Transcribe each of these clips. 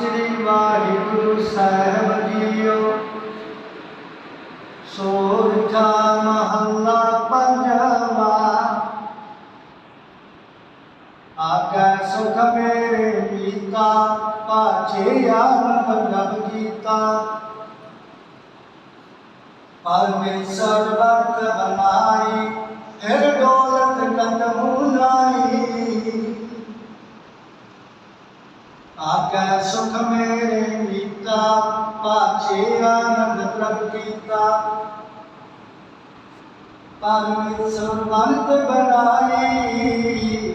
ਸ੍ਰੀ ਵਾਹਿਗੁਰੂ ਸਾਹਿਬ JIO. ਸੋਰਠਾ ਮਹੱਲਾ ਪੰਜਵਾ। ਆਗੈ ਸੁਖ ਮੇਰੇ ਪੀਤਾ ਪਾਛੇ ਆਨੰਦ ਪ੍ਰਭ ਕੀਤਾ। ਪਰਮੇਸ਼ਰ ਵਰਤ ਬਨਾਈ ਫਿਰ ਦੌਲਤ ਕਤਮੂ ਨਾਈ ਆਗੈ ਸੁਖ ਮੇਰੇ ਪੀਤਾ ਪਾਛੇ ਆਨੰਦ ਪ੍ਰਭ ਕੀਤਾ। ਪਰਮੇਸ਼ਰ ਵਰਤ ਬਨਾਈ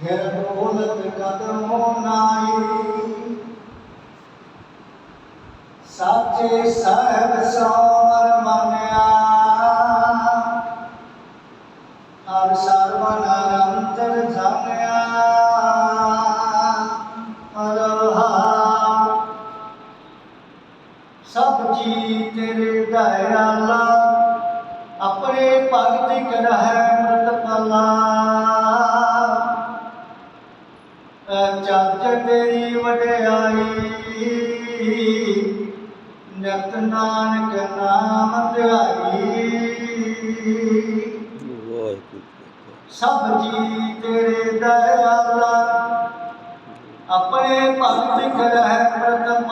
ਫਿਰ ਦੌਲਤ ਕਤਮੂ ਨਾਈ। ਸਾਚੇ ਸਾਹਿਬ ਸੋਮਰ ਮੰਨਿਆ। ਸਭ ਜੀ ਤੇਰੇ ਦਇਆਲਾ ਆਪਣੇ ਭਗਤ ਕਰਹਿ ਮ੍ਰਿਤ ਪਲਾ। ਚੱਜ ਤੇਰੀ ਵਡਿਆਈ, ਨਿਤ ਨਾਨਕ ਨਾਮ ਧਿਆਈ। ਸਭ ਜੀ ਤੇਰੇ ਦਇਆਲਾ ਆਪਣੇ ਭਗਤ ਕਰਹਿ ਪ੍ਰਤਪਾਲਾ